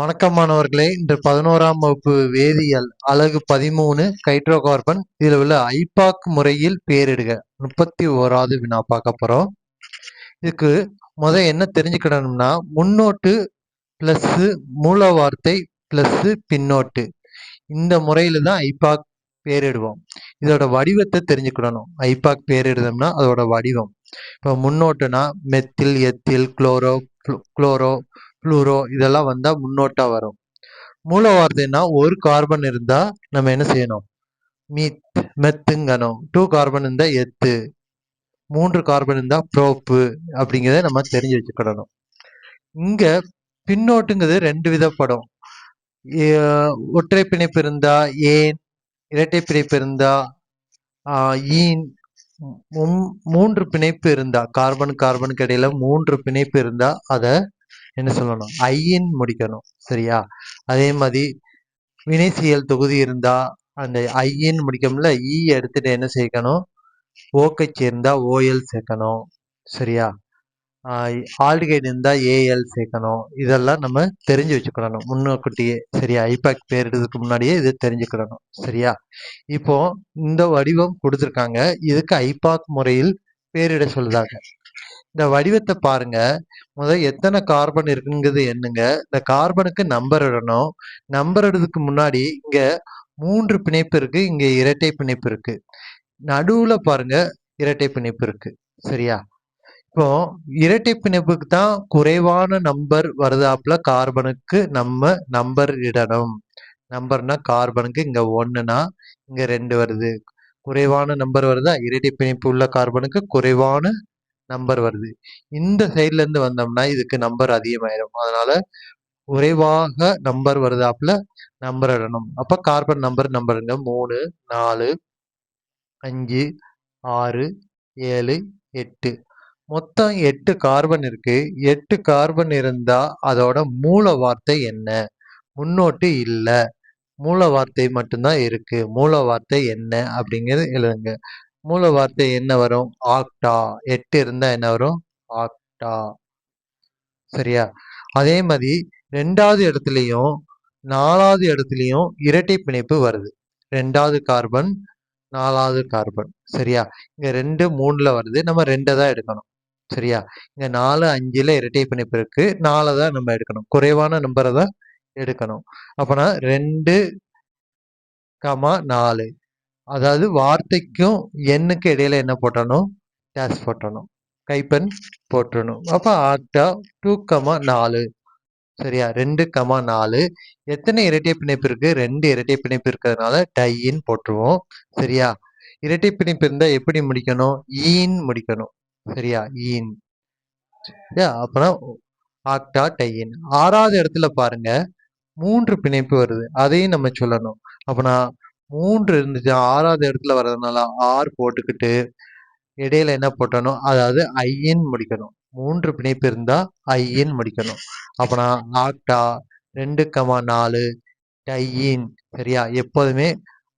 வணக்கம் மாணவர்களே. இன்று பதினோராம் வகுப்பு வேதியியல் அலகு பதிமூணு ஹைட்ரோ கார்பன் இதில் உள்ள ஐபாக் முறையில் பேரிடுக. முப்பத்தி ஓராவது வினா பார்க்க போறோம். இதுக்கு முத என்ன தெரிஞ்சுக்கிடணும்னா முன்னோட்டு பிளஸ் மூல வார்த்தை பிளஸ் பின்னோட்டு. இந்த முறையில தான் ஐபாக் பேரிடுவோம். இதோட வடிவத்தை தெரிஞ்சுக்கிடணும். ஐபாக் பேரிடுதோம்னா அதோட வடிவம். இப்போ முன்னோட்டுனா methyl ethyl chloro chloro fluoro இதெல்லாம் வந்தால் முன்னோட்டா வரும். மூலவார்த்தைன்னா ஒரு கார்பன் இருந்தால் நம்ம என்ன செய்யணும்? மீத் மெத்துங்கணும். டூ கார்பன் இருந்தால் எத்து. மூன்று கார்பன் இருந்தால் ப்ரோப்பு அப்படிங்கிறத நம்ம தெரிஞ்சு வச்சுக்கிடணும். இங்கே பின்னோட்டுங்கிறது ரெண்டு விதப்படும். ஏ- ஒற்றை பிணைப்பு இருந்தா ஏன் இரட்டை பிணைப்பு இருந்தா ஈன் மூன்று பிணைப்பு இருந்தா கார்பன் கார்பனுக்கு இடையில மூன்று பிணைப்பு இருந்தா அதை என்ன சொல்லணும்? ஐயின் முடிக்கணும். சரியா? அதே மாதிரி வினைசியல் தொகுதி இருந்தா அந்த ஐயின் முடிக்கணும்ல e ஈ எடுத்துட்டு என்ன சேர்க்கணும்? ஓக்கை சேர்ந்தா ஓஎல் சேர்க்கணும். சரியா? ஆல்டிகைட் இருந்தா ஏஎல் சேர்க்கணும். இதெல்லாம் நம்ம தெரிஞ்சு வச்சுக்கிடணும் முன்னோக்கிட்டேயே. சரியா? ஐபேக் பேரிடுறதுக்கு முன்னாடியே இது தெரிஞ்சுக்கிடணும். சரியா? இப்போ இந்த வடிவம் கொடுத்துருக்காங்க. இதுக்கு ஐபாக் முறையில் பேரிட சொல்லுதாங்க. இந்த வடிவத்தை பாருங்க. முதல் எத்தனை கார்பன் இருக்குங்கிறது என்னங்க இந்த கார்பனுக்கு நம்பர் இடணும். நம்பர் இடதுக்கு முன்னாடி இங்க மூன்று பிணைப்பு இருக்கு. இங்க இரட்டை பிணைப்பு இருக்கு. நடுவுல பாருங்க இரட்டை பிணைப்பு இருக்கு. சரியா? இப்போ இரட்டை பிணைப்புக்கு தான் குறைவான நம்பர் வருதாப்புல கார்பனுக்கு நம்ம நம்பர் இடணும். நம்பர்னா கார்பனுக்கு இங்க ஒண்ணுனா இங்க ரெண்டு வருது. குறைவான நம்பர் வருதா? இரட்டை பிணைப்பு உள்ள கார்பனுக்கு குறைவான நம்பர் வருது. இந்த சைட்ல இருந்து வந்தோம்னா இதுக்கு நம்பர் அதிகமாயிரும். அதனால குறைவாக நம்பர் வருதாப்புல நம்பர் இடணும் அப்ப கார்பன் நம்பர் நம்பருங்க மூணு நாலு அஞ்சு ஆறு ஏழு எட்டு. மொத்தம் எட்டு கார்பன் இருக்கு. எட்டு கார்பன் இருந்தா அதோட மூல வார்த்தை என்ன? முன்னோட்டு இல்லை. மூல வார்த்தை மட்டும்தான் இருக்கு. மூல வார்த்தை என்ன? அப்படிங்கிறது எழுதுங்க. மூல வார்த்தை என்ன வரும்? ஆக்டா. எட்டு இருந்தா என்ன வரும்? ஆக்டா. சரியா? அதே மாதிரி ரெண்டாவது இடத்துலையும் நாலாவது இடத்துலையும் இரட்டை பிணைப்பு வருது. ரெண்டாவது கார்பன் நாலாவது கார்பன் சரியா? இங்க ரெண்டு மூணுல வருது. நம்ம ரெண்டை தான் எடுக்கணும். சரியா? இங்க நாலு அஞ்சுல இரட்டை பிணைப்பு இருக்கு. நாலு தான் நம்ம எடுக்கணும். குறைவான நம்பரை தான் எடுக்கணும். அப்பனா ரெண்டு கமா நாலு. அதாவது வார்த்தைக்கும் எண்ணுக்கு இடையில என்ன போட்டணும்? டேஸ் போட்டணும். கைப்பெண் போட்டணும் அப்ப ஆக்டா டூ கமா நாலு. சரியா? ரெண்டு கமா நாலு. எத்தனை இரட்டை பிணைப்பு இருக்கு? ரெண்டு இரட்டை பிணைப்பு இருக்கிறதுனால டையின் போட்டுருவோம். சரியா? இரட்டை பிணைப்பு இருந்தா எப்படி முடிக்கணும்? ஈன் முடிக்கணும். சரியா? ஈன் சரியா? அப்பனா ஆக்டா டையின் ஆறாவது இடத்துல பாருங்க. மூன்று பிணைப்பு வருது. அதையும் நம்ம சொல்லணும். அப்பனா மூன்று இருந்துச்சு. ஆறாவது இடத்துல வர்றதுனால ஆர் போட்டுக்கிட்டு இடையில என்ன போட்டணும் அதாவது ஐஎன் முடிக்கணும். மூன்று பிணைப்பு இருந்தா ஐஎன் முடிக்கணும். அப்பனா ஆக்டா ரெண்டு கமா நாலு டையின் சரியா? எப்போதுமே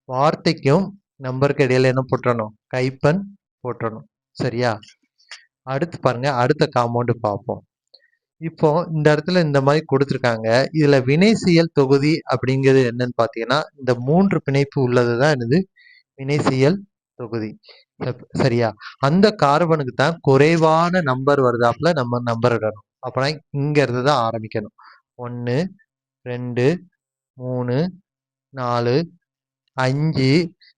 வார்த்தைக்கும் நம்பருக்கு இடையில என்ன போட்டுறணும் கைப்பன் போட்டுறணும் சரியா? அடுத்து பாருங்க அடுத்த காம்பவுண்டு பார்ப்போம். இப்போ இந்த இடத்துல இந்த மாதிரி கொடுத்துருக்காங்க. இதுல வினைசியல் தொகுதி அப்படிங்கிறது என்னன்னு பார்த்தீங்கன்னா இந்த மூன்று பிணைப்பு உள்ளது தான் என்னது? வினைசியல் தொகுதி. சரியா? அந்த கார்பனுக்கு தான் குறைவான நம்பர் வருதாப்புல நம்ம நம்பர் இடணும். அப்பனா இங்க இருந்து தான் ஆரம்பிக்கணும். ஒன்று ரெண்டு மூணு நாலு அஞ்சு.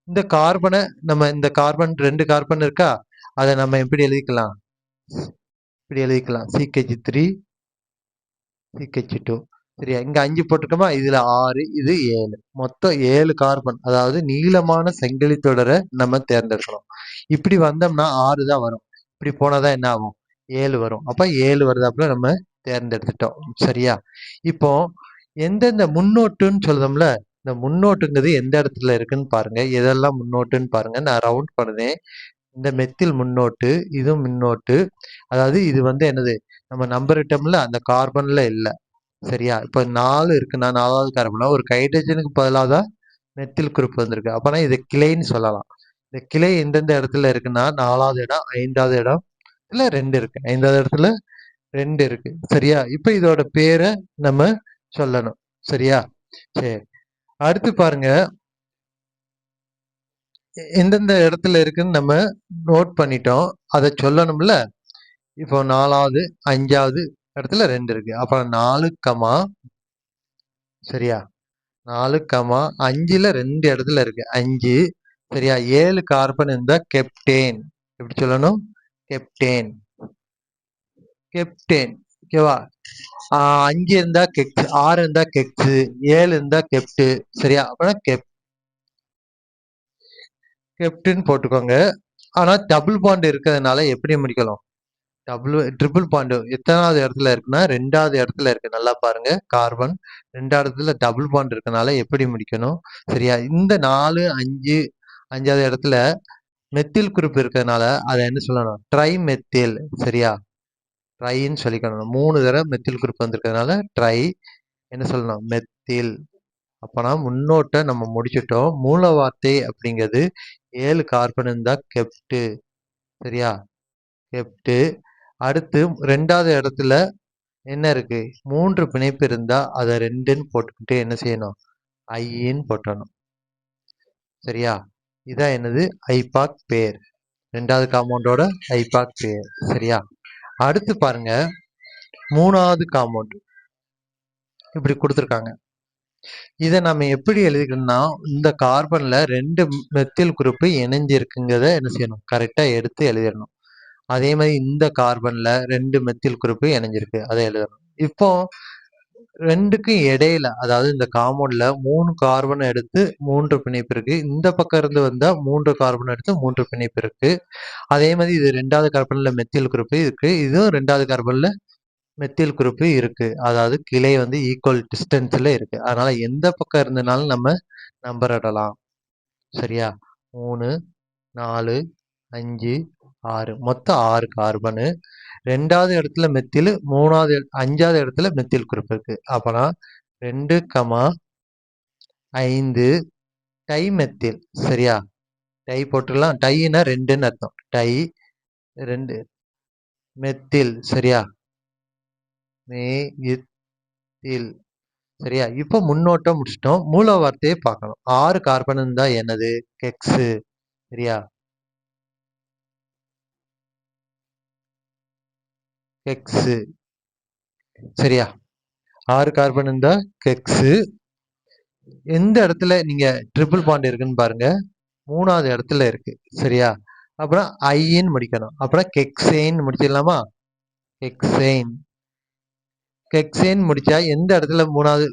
இந்த கார்பனை நம்ம இந்த கார்பன் ரெண்டு கார்பன் இருக்கா? அதை நம்ம எப்படி எழுதிக்கலாம்? இப்படி எழுதிக்கலாம்? சிகேஜி த்ரீ சிகேஜி டூ சரியா? இங்க அஞ்சு போட்டிருக்கோமா? இதுல ஆறு இது ஏழு. மொத்தம் ஏழு கார்பன் அதாவது நீளமான செங்கலி தொடரை நம்ம தேர்ந்தெடுக்கணும். இப்படி வந்தோம்னா ஆறு தான் வரும். இப்படி போனாதான் என்ன ஆகும்? ஏழு வரும். அப்ப ஏழு வருதாப்புல நம்ம தேர்ந்தெடுத்துட்டோம். சரியா? இப்போ எந்தெந்த முன்னோட்டுன்னு சொல்லுதோம்ல இந்த முன்னோட்டுங்கிறது எந்த இடத்துல இருக்குன்னு பாருங்க. எதெல்லாம் முன்னோட்டுன்னு பாருங்க. நான் ரவுண்ட் பண்ணுறேன் இந்த மெத்தில் முன்னோட்டு இதுவும் முன்னோட்டு. அதாவது இது வந்து என்னது? நம்ம நம்பர் ஐட்டம்ல அந்த கார்பன்ல இல்லை. சரியா? இப்போ நாலு இருக்குன்னா நாலாவது கார்பனா ஒரு ஹைட்ரஜனுக்கு பதிலாக தான் மெத்தில் குரூப் வந்திருக்கு. அப்பனா இது கிளைன்னு சொல்லலாம். இந்த கிளை எந்தெந்த இடத்துல இருக்குன்னா நாலாவது இடம் ஐந்தாவது இடம் இல்லை ரெண்டு இருக்கு. ஐந்தாவது இடத்துல ரெண்டு இருக்கு. சரியா? இப்போ இதோட பேரை நம்ம சொல்லணும். சரியா? சரி. அடுத்து பாருங்க. எந்தெந்த இடத்துல இருக்குன்னு நம்ம நோட் பண்ணிட்டோம். அதை சொல்லணும்ல? இப்போ நாலாவது அஞ்சாவது இடத்துல ரெண்டு இருக்கு. அப்புறம் நாலு கமா சரியா? நாலு கமா அஞ்சுல ரெண்டு இடத்துல இருக்கு. அஞ்சு சரியா? ஏழு கார்பன் இருந்தா கெப்டேன். எப்படி சொல்லணும்? கெப்டேன். கெப்டேன். ஓகேவா? அஞ்சு இருந்தா கெக்ஸ் ஆறு இருந்தா கெக்ஸ் ஏழு இருந்தா கெப்டு சரியா? அப்புறம் கெப் கெப்டுன்னு போட்டுக்கோங்க. ஆனால் டபுள் பாண்ட் இருக்கிறதுனால எப்படி முடிக்கலாம்? டபுள் ட்ரிபிள் பாண்டு எத்தனாவது இடத்துல இருக்குன்னா ரெண்டாவது இடத்துல இருக்கு. நல்லா பாருங்க. கார்பன் ரெண்டாவது இடத்துல டபுள் பாண்ட் இருக்கனால எப்படி முடிக்கணும்? சரியா? இந்த நாலு அஞ்சு அஞ்சாவது இடத்துல மெத்தில் குரூப் இருக்கிறதுனால அதை என்ன சொல்லணும்? ட்ரை மெத்தில் சரியா? ட்ரைன்னு சொல்லிக்கணும். மூணு தடவை மெத்தில் குரூப் வந்திருக்கிறதுனால ட்ரை என்ன சொல்லணும்? மெத்தில் அப்போனா முன்னோட்டை நம்ம முடிச்சிட்டோம். மூல வார்த்தை அப்படிங்கிறது ஏழு கார்பன் இருந்தால் கெப்டு சரியா? கெப்டு அடுத்து ரெண்டாவது இடத்துல என்ன இருக்கு? மூன்று பிணைப்பு இருந்தால் அதை ரெண்டுன்னு போட்டுக்கிட்டு என்ன செய்யணும்? ஐன்னு போட்டணும். சரியா? இதான் என்னது? ஐபாக் பேர் ரெண்டாவது காம்பவுண்டோட ஐபாக் பேர் சரியா? அடுத்து பாருங்க. மூணாவது காம்பவுண்ட் இப்படி கொடுத்துருக்காங்க. இதை நம்ம எப்படி எழுதிக்கணும்னா இந்த கார்பன்ல ரெண்டு மெத்தில் குரூப் இணைஞ்சிருக்குங்கிறத என்ன செய்யணும்? கரெக்டா எடுத்து எழுதிடணும். அதே மாதிரி இந்த கார்பன்ல ரெண்டு மெத்தில் குரூப் இணைஞ்சிருக்கு அதை எழுதணும். இப்போ ரெண்டுக்கும் இடையில அதாவது இந்த காம்பவுண்ட்ல மூணு கார்பன் எடுத்து மூன்று பிணைப்பு இருக்கு. இந்த பக்கம் இருந்து வந்தா மூன்று கார்பன் எடுத்து மூன்று பிணைப்பு இருக்கு. அதே மாதிரி இது ரெண்டாவது கார்பன்ல மெத்தில் குரூப் இருக்கு. இதுவும் ரெண்டாவது கார்பன்ல மெத்தில் குரூப் இருக்கு. அதாவது கிளை வந்து ஈக்குவல் டிஸ்டன்ஸில் இருக்கு. அதனால எந்த பக்கம் இருந்தனாலும் நம்ம நம்பர் இடலாம். சரியா? மூணு நாலு அஞ்சு ஆறு. மொத்தம் ஆறு கார்பனு ரெண்டாவது இடத்துல மெத்தில் மூணாவது அஞ்சாவது இடத்துல மெத்தில் குரூப் இருக்கு. அப்போனா ரெண்டு கமா ஐந்து டை மெத்தில். சரியா? டை போட்டுடலாம். டைனா ரெண்டுன்னு அர்த்தம். டை ரெண்டு. மெத்தில். சரியா? மே இல் சரியா? இப்போ முன்னோட்டம் முடிச்சிட்டோம். மூல வார்த்தையை பார்க்கணும். ஆறு கார்பன் இருந்தா என்னது? கெக்ஸு சரியா? கெக்ஸு சரியா? ஆறு கார்பன் இருந்தா கெக்ஸு எந்த இடத்துல நீங்க ட்ரிபிள் பாண்ட் இருக்குன்னு பாருங்க. மூணாவது இடத்துல இருக்கு. சரியா? அப்புறம் ஐன்னு முடிக்கணும். அப்புறம் கெக்ஸேன்னு முடிச்சிடலாமா? கெக்ஸேன் ஹெக்ஸேன் முடிச்சா எந்த இடத்துல மூணாவது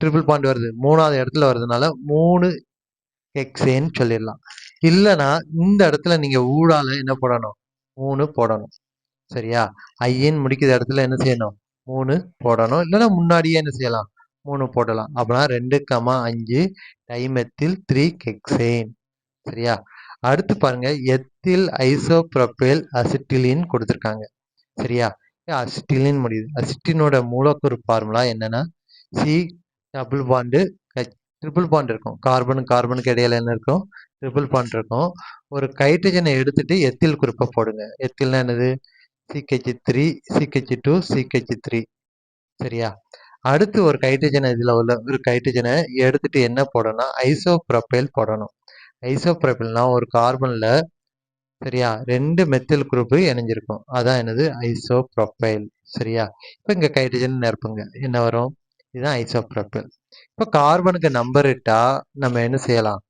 ட்ரிபிள் பாயிண்ட் வருது? மூணாவது இடத்துல வருதுனால மூணு ஹெக்ஸேன்னு சொல்லிடலாம். இல்லைன்னா இந்த இடத்துல நீங்க ஊடால என்ன போடணும்? மூணு போடணும். சரியா? ஐயன் முடிக்கிற இடத்துல என்ன செய்யணும்? மூணு போடணும். இல்லைன்னா முன்னாடியே என்ன செய்யலாம்? மூணு போடலாம். அப்படின்னா ரெண்டு கமா அஞ்சு டைமெத்தில் த்ரீ கெக்ஸேன் சரியா? அடுத்து பாருங்க எத்தில் ஐசோப்ரோபேல் அசிட்டிலின் கொடுத்துருக்காங்க. சரியா? அசிட்டிலின் முடியுது? அசிட்டினோட மூலக்கூறு ஃபார்முலா என்னன்னா C double bond triple bond இருக்கும். கார்பன் கார்பனுக்கு இடையில என்ன இருக்கும்? ட்ரிபிள் பாண்ட் இருக்கும். ஒரு ஹைட்ரஜனை எடுத்துட்டு எத்தில் குறிப்பை போடுங்க. எத்தில்னா என்னது? சிகேஜி த்ரீ சிகெச் டூ சிகெச் த்ரீ சரியா? அடுத்து ஒரு ஹைட்ரஜனை இதில் உள்ள ஒரு ஹைட்ரஜனை எடுத்துட்டு என்ன போடணும்னா ஐசோப்ரோபைல் போடணும். ஐசோப்ரோபைல்னா ஒரு கார்பனில் சரியா? ரெண்டு மெத்தில் குரூப்பு இணைஞ்சிருக்கும். அதான் என்னது? ஐசோப்ரோபைல் சரியா? இப்போ இங்கே ஹைட்ரஜன் நிரப்புங்க. என்ன வரும்? இதுதான் ஐசோப்ரோபைல் இப்போ கார்பனுக்கு நம்பர் இட்டா நம்ம என்ன செய்யலாம்?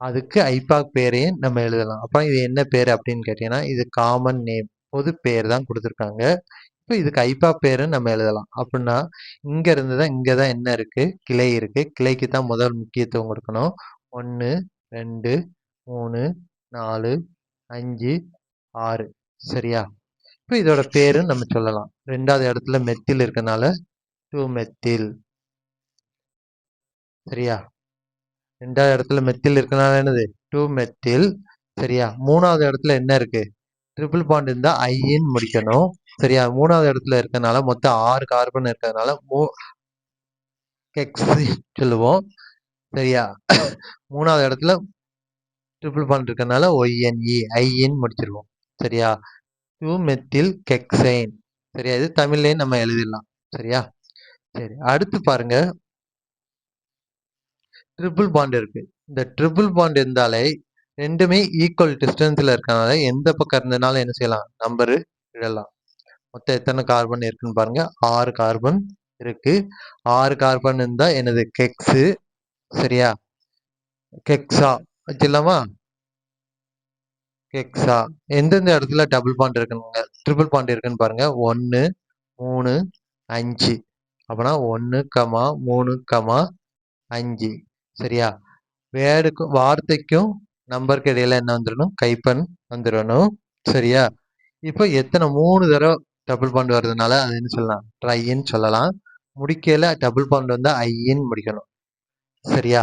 அதுக்கு ஐபாக் பேரையும் நம்ம எழுதலாம். அப்போ இது என்ன பேர் அப்படின்னு கேட்டீங்கன்னா இது காமன் நேம் பொது பேர் தான் கொடுத்துருக்காங்க. இப்போ இதுக்கு ஐபாக் பேருன்னு நம்ம எழுதலாம். அப்படின்னா இங்கே இருந்து தான் இங்கே தான் என்ன இருக்குது கிளை இருக்குது கிளைக்கு தான் முதல் முக்கியத்துவம் கொடுக்கணும். ஒன்று ரெண்டு மூணு நாலு அஞ்சு ஆறு. சரியா? இப்போ இதோட பேரும் நம்ம சொல்லலாம். ரெண்டாவது இடத்துல மெத்தில் இருக்கனால டூ மெத்தில். சரியா? ரெண்டாவது இடத்துல மெத்தில் இருக்கனால என்னது? Two methyl. சரியா? மூணாவது இடத்துல என்ன இருக்கு? ட்ரிபிள் பாண்ட் இருந்தா ஐன்னு முடிக்கணும். சரியா? மூணாவது இடத்துல இருக்கனால மொத்தம் ஆறு கார்பன் இருக்கிறதுனால மூ கெக்ஸ் சொல்லுவோம். சரியா? மூணாவது இடத்துல ட்ரிபிள் பாண்ட் இருக்கிறதுனால ஒய்என்இ ஐஇன்னு முடிச்சிருவோம். சரியா? டூ மெத்தில் கெக்சைன் சரியா? இது தமிழ்லேயும் நம்ம எழுதிடலாம். சரியா? சரி அடுத்து பாருங்க. ட்ரிபிள் பாண்ட் இருக்கு. இந்த ட்ரிபிள் பாண்ட் இருந்தாலே ரெண்டுமே ஈக்குவல் டிஸ்டன்ஸில் இருக்கனால எந்த பக்கம் இருந்ததுனால என்ன செய்யலாம்? நம்பரு இடலாம் மொத்தம் எத்தனை கார்பன் இருக்குன்னு பாருங்க. ஆறு கார்பன் இருக்கு. ஆறு கார்பன் இருந்தால் எனது கெக்ஸு சரியா? கெக்ஸா வச்சிடலாமா? கெக்ஸா எந்தெந்த இடத்துல டபுள் பாண்ட் இருக்குங்க? ட்ரிபிள் பாண்ட் இருக்குன்னு பாருங்க. ஒன்று மூணு அஞ்சு. அப்படின்னா ஒன்று கமா மூணு கமா அஞ்சு. சரியா? வேர்டுக்கும் வார்த்தைக்கும் நம்பருக்கு இடையில என்ன வந்துடணும் கைப்பன் வந்துடணும் சரியா? இப்போ எத்தனை மூணு தடவை டபுள் பாண்ட் வர்றதுனால அது என்ன சொல்லலாம்? ட்ரைன்னு சொல்லலாம். முடிக்கல டபுள் பாண்ட் வந்து ஐன்னு முடிக்கணும். சரியா?